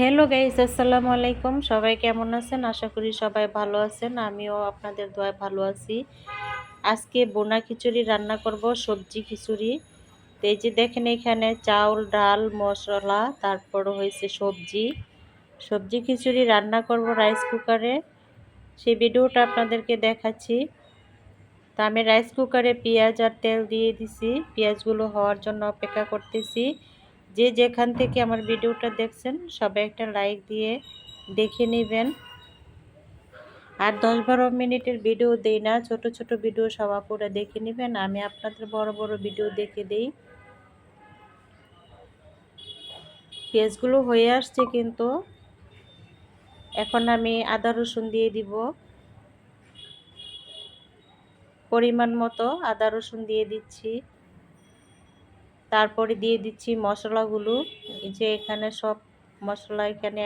Hello guys আসসালামু আলাইকুম। সবাই কেমন আছেন? আশা করি সবাই ভালো আছেন। আমিও আপনাদের দোয়ায় ভালো আছি। আজকে বোনা খিচুড়ি রান্না করব, সবজি খিচুড়ি। তো এই যে দেখেন এখানে চাউল, ডাল, মশলা, তারপর হয়েছে সবজি। সবজি খিচুড়ি রান্না করব রাইস কুকারে সেই ভিডিওটা আপনাদেরকে দেখাচ্ছি। তা আমি রাইস কুকারে পেঁয়াজ আর তেল দিয়ে দিছি। পেঁয়াজগুলো হওয়ার জন্য অপেক্ষা করতেছি। যে যেখান থেকে আমার ভিডিওটা দেখছেন, সবাই একটা লাইক দিয়ে দেখে নেবেন। আর দশ বারো মিনিটের ভিডিও দেই না, ছোট ছোট ভিডিও সবাপুরা দেখে নেবেন, আমি আপনাদের বড় বড় ভিডিও দেখে দেই। পেজগুলো হয়ে আসছে কিন্তু। এখন আমি আদা রসুন দিয়ে দিব। পরিমাণ মতো আদা রসুন দিয়ে দিচ্ছি। তারপরে দিয়ে দিচ্ছি মশলাগুলো। যে এখানে সব মশলা এখানে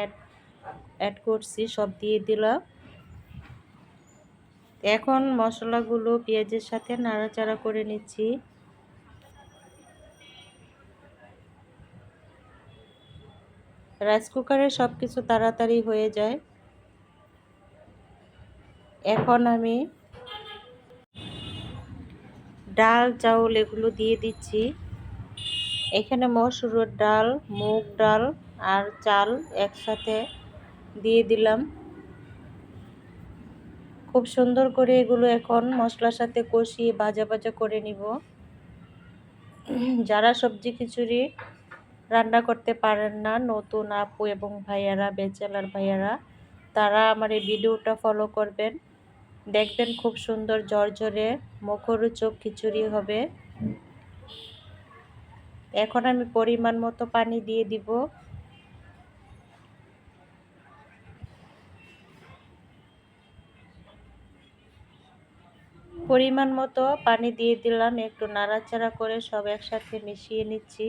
অ্যাড করছি, সব দিয়ে দিলাম। এখন মশলাগুলো পেঁয়াজের সাথে নাড়াচাড়া করে নিচ্ছি। রাইস কুকারে সব কিছু তাড়াতাড়ি হয়ে যায়। এখন আমি ডাল, চাউল এগুলো দিয়ে দিচ্ছি। এখানে মসুরের ডাল, মুগ ডাল আর চাল একসাথে দিয়ে দিলাম। খুব সুন্দর করে এগুলো এখন মশলার সাথে কষিয়ে ভাজা ভাজা করে নিব। যারা সবজি খিচুড়ি রান্না করতে পারেন না, নতুন আপু এবং ভাইয়ারা বেচেলার ভাইয়ারা, তারা আমার এই ভিডিওটা ফলো করবেন। দেখবেন খুব সুন্দর ঝরঝরে মুখরোচক খিচুড়ি হবে। এখন আমি পরিমাণ মতো পানি দিয়ে দিব। পরিমাণ মতো পানি দিয়ে দিলাম, একটু নাড়াচাড়া করে সব একসাথে মিশিয়ে নিচ্ছি।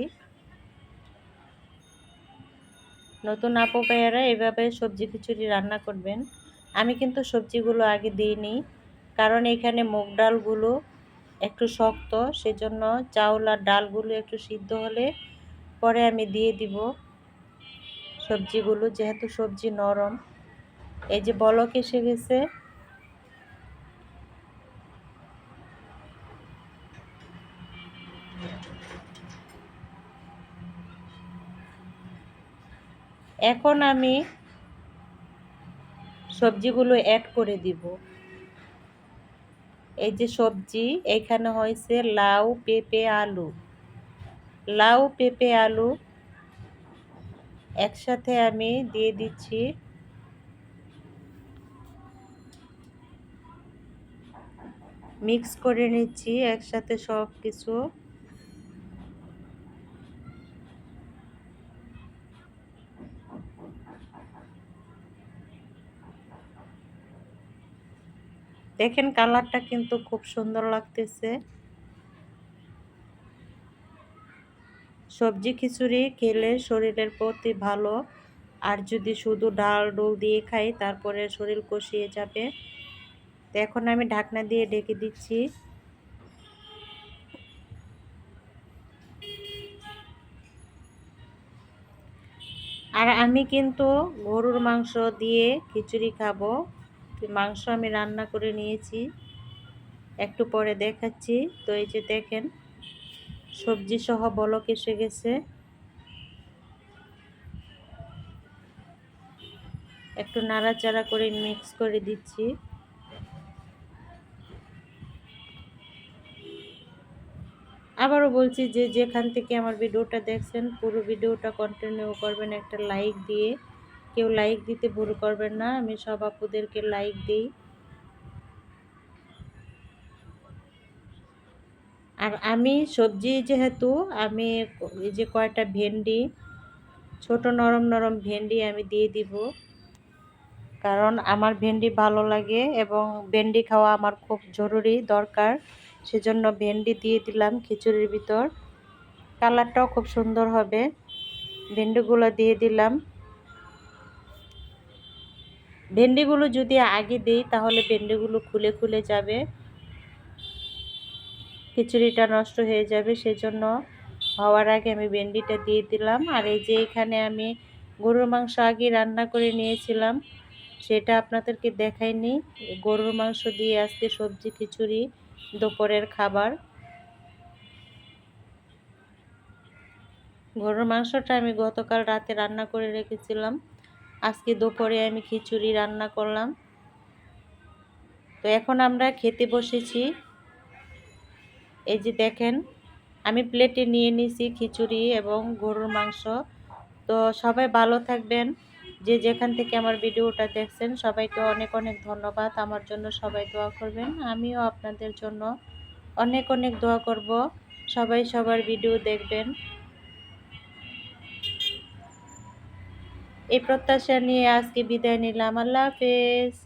নতুন আপু ভাইয়ারা এভাবে সবজি খিচুড়ি রান্না করবেন। আমি কিন্তু সবজিগুলো আগে দিইনি, কারণ এখানে মুগ ডালগুলো একটু শক্ত, সেজন্য চাউল আর ডালগুলো একটু সিদ্ধ হলে পরে আমি দিয়ে দিব সবজিগুলো, যেহেতু সবজি নরম। এই যে বলক এসে গেছে। এখন আমি সবজিগুলো অ্যাড করে দিব। এই যে সবজি, এখানে হয়েছে লাউ, পেঁপে, আলু। লাউ, পেঁপে, আলু একসাথে আমি দিয়ে দিচ্ছি। মিক্স করে নিচ্ছি একসাথে সব কিছু দেখেন কালারটা কিন্তু খুব সুন্দর লাগতেছে। সবজি খিচুড়ি খেলে শরীরের প্রতি ভালো। আর যদি শুধু ডাল ডোল দিয়ে খাই, তারপরে শরীর কষিয়ে যাবে। তো এখন আমি ঢাকনা দিয়ে ঢেকে দিচ্ছি। আর আমি কিন্তু গরুর মাংস দিয়ে খিচুড়ি খাব। মাংস আমি রান্না করে নিয়েছি। একটু পরে দেখাচ্ছি। তো এই যে দেখেন সবজি সহ বলক এসে গেছে। একটু নাড়াচাড়া করে মিক্স করে দিচ্ছি। আবারও বলছি যে যেখান থেকে আমার ভিডিওটা দেখছেন, পুরো ভিডিওটা কন্টিনিউ করবেন একটা লাইক দিয়ে। কেউ লাইক দিতে ভুল করবেন না, আমি সব আপুদেরকে লাইক দিই। আর আমি সবজি যেহেতু, আমি এই যে কয়টা ভেন্ডি, ছোট নরম নরম ভেন্ডি আমি দিয়ে দিব। কারণ আমার ভেন্ডি ভালো লাগে এবং ভেন্ডি খাওয়া আমার খুব জরুরি দরকার, সেজন্য ভেন্ডি দিয়ে দিলাম খিচুড়ির ভিতর। কালারটাও খুব সুন্দর হবে। ভেন্ডিগুলো দিয়ে দিলাম। ভেন্ডিগুলো যদি আগে দিই, তাহলে ভেন্ডিগুলো খুলে খুলে যাবে। খিচুড়িটা নষ্ট হয়ে যাবে, সেজন্য হওয়ার আগে আমি ভেন্ডিটা দিয়ে দিলাম। আর এই যে এখানে আমি গরুর মাংস আগে রান্না করে নিয়েছিলাম, সেটা আপনাদেরকে দেখাইনি। গরুর মাংস দিয়ে আজকে সবজি খিচুড়ি, দুপুরের খাবার। গরুর মাংসটা আমি গতকাল রাতে রান্না করে রেখেছিলাম। আজকে দুপুরে আমি খিচুড়ি রান্না করলাম। তো এখন আমরা খেতে বসেছি। এই যে দেখেন, আমি প্লেটে নিয়ে নিছি খিচুড়ি এবং গরুর মাংস। তো সবাই ভালো থাকবেন। যে যেখান থেকে আমার ভিডিওটা দেখছেন, সবাইকে অনেক অনেক ধন্যবাদ। আমার জন্য সবাই দোয়া করবেন। আমিও আপনাদের জন্য অনেক অনেক দোয়া করব। সবাই সবার ভিডিও দেখবেন। এই প্রত্যাশা নিয়ে আজকে বিদায় নিলাম। আল্লাহ হাফেজ।